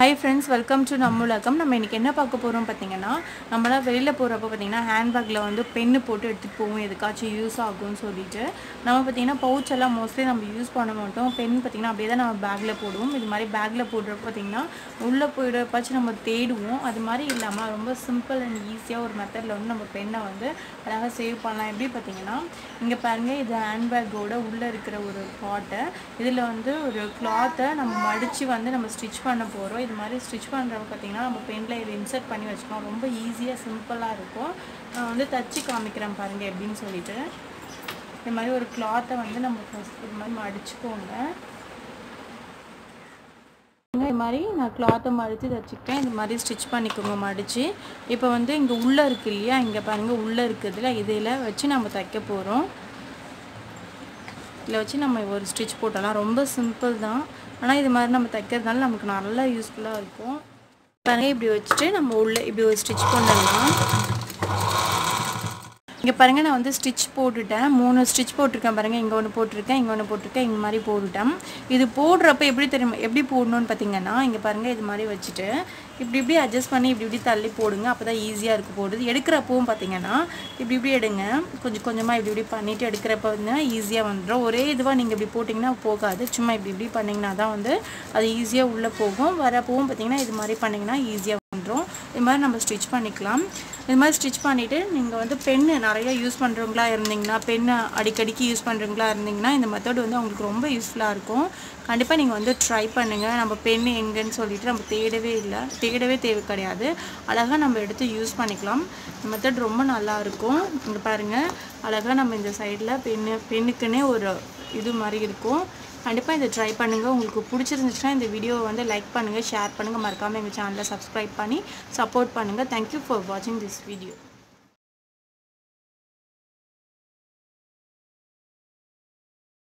Hi friends welcome to நம்ம உலகம் நம்ம இன்றைக்கி என்ன பார்க்க போகிறோம் பார்த்தீங்கன்னா நம்மளாம் வெளியில் போகிறப்ப பார்த்தீங்கன்னா ஹேண்ட்பேக்கில் வந்து பென்னு போட்டு எடுத்துகிட்டு போவோம். எதுக்காச்சும் யூஸ் ஆகும்னு சொல்லிட்டு. நம்ம பார்த்தீங்கன்னா பவுச்செல்லாம் மோஸ்ட்லி நம்ம யூஸ் பண்ண மாட்டோம். பென் பார்த்திங்கன்னா அப்படியே தான் நம்ம பேக்கில் போடுவோம். இது மாதிரி பேக்கில் போடுறப்ப பார்த்திங்கன்னா உள்ளே போயிடப்பாச்சும் நம்ம தேடுவோம். அது மாதிரி இல்லாமல் ரொம்ப சிம்பிள் அண்ட் ஈஸியாக ஒரு மெத்தடில் வந்து நம்ம பெண்ணை வந்து அழகாக சேவ் பண்ணலாம். எப்படி பார்த்தீங்கன்னா இங்கே பாருங்கள் இது ஹேண்ட்பேக்கோட உள்ளே இருக்கிற ஒரு பாட்டை. இதில் வந்து ஒரு கிளாத்தை நம்ம மடித்து வந்து நம்ம ஸ்டிச் பண்ண போகிறோம் இது மாதிரி ஸ்டிச் பண்ணுறப்ப பார்த்தீங்கன்னா நம்ம பெனில் இது இன்சர்ட் பண்ணி வச்சுக்கோம் ரொம்ப ஈஸியாக சிம்பிளாக இருக்கும். நான் வந்து தச்சு காமிக்கிறேன் பாருங்கள் எப்படின்னு சொல்லிட்டு. இது மாதிரி ஒரு கிளாத்தை வந்து நம்ம ஃபஸ்ட் இது மாதிரி மடிச்சுக்கோங்க. இது மாதிரி நான் கிளாத்தை மடித்து தச்சுக்கிட்டேன் இது மாதிரி ஸ்டிச் பண்ணிக்கோங்க மடித்து இப்போ வந்து இங்கே உள்ளே இருக்கு இல்லையா? இங்கே பாருங்கள் உள்ளே இருக்குதுல இதில் வச்சு நம்ம தைக்க போகிறோம் இதில் வச்சு நம்ம ஒரு ஸ்டிச் போட்டலாம். ரொம்ப சிம்பிள் தான். ஆனால் இது மாதிரி நம்ம தைக்கிறதுனால நமக்கு நல்லா யூஸ்ஃபுல்லாக இருக்கும். பாருங்க இப்படி வச்சுட்டு நம்ம உள்ளே இப்படி ஒரு ஸ்டிச் பண்ணலாம். இங்கே பாருங்கள் நான் வந்து ஸ்டிச் போட்டுட்டேன். மூணு ஸ்டிச் போட்டிருக்கேன் பாருங்கள் இங்கே ஒன்று போட்டிருக்கேன் இங்கே ஒன்று போட்டிருக்கேன் இங்கே மாதிரி போட்டுட்டேன். இது போடுறப்ப எப்படி தெரியுமா எப்படி போடணும்னு பார்த்தீங்கன்னா இங்கே பாருங்கள் இது மாதிரி வச்சுட்டு இப்படி இப்படி அட்ஜஸ்ட் பண்ணி இப்படி இப்படி தள்ளி போடுங்க. அப்போ தான் ஈஸியாக இருக்குது போடுது எடுக்கிறப்பவும் பார்த்தீங்கன்னா இப்படி இப்படி எடுங்க. கொஞ்சம் கொஞ்சமாக இப்படி இப்படி பண்ணிவிட்டு எடுக்கிறப்ப வந்து ஈஸியாக வந்துடும் ஒரே இதுவாக நீங்கள் இப்படி போட்டிங்கன்னா போகாது. சும்மா இப்படி இப்படி பண்ணிங்கன்னா தான் வந்து அது ஈஸியாக உள்ளே போகும். வரப்பவும் பார்த்தீங்கன்னா இது மாதிரி பண்ணிங்கன்னா ஈஸியாக வந்துடும் இது மாதிரி நம்ம ஸ்டிச் பண்ணிக்கலாம். இது மாதிரி ஸ்டிச் பண்ணிவிட்டு நீங்கள் வந்து பெண்ணு நிறைய யூஸ் பண்ணுறவங்களா இருந்தீங்கன்னா பெண்ணை அடிக்கடிக்கு யூஸ் பண்ணுறவங்களா இருந்தீங்கன்னா இந்த மெத்தட் வந்து உங்களுக்கு ரொம்ப யூஸ்ஃபுல்லாக இருக்கும். கண்டிப்பாக நீங்கள் வந்து ட்ரை பண்ணுங்கள் நம்ம பென் எங்கேன்னு சொல்லிட்டு நம்ம தேடவே இல்லை. தேடவே தேவை கிடையாது. அழகாக நம்ம எடுத்து யூஸ் பண்ணிக்கலாம். இந்த மெத்தட் ரொம்ப நல்லா இருக்கும். இங்கே பாருங்கள் அழகாக நம்ம இந்த சைடில் பென்னு பெண்ணுக்குன்னே ஒரு இது மாதிரி இருக்கும். கண்டிப்பாக இதை ட்ரை பண்ணுங்கள் உங்களுக்கு பிடிச்சிருந்துச்சுன்னா இந்த வீடியோவை வந்து லைக் பண்ணுங்கள் ஷேர் பண்ணுங்கள் மறக்காமல் எங்கள் சேனலை சப்ஸ்கிரைப் பண்ணி சப்போர்ட் பண்ணுங்கள் தேங்க்யூ ஃபார் வாட்சிங் திஸ் வீடியோ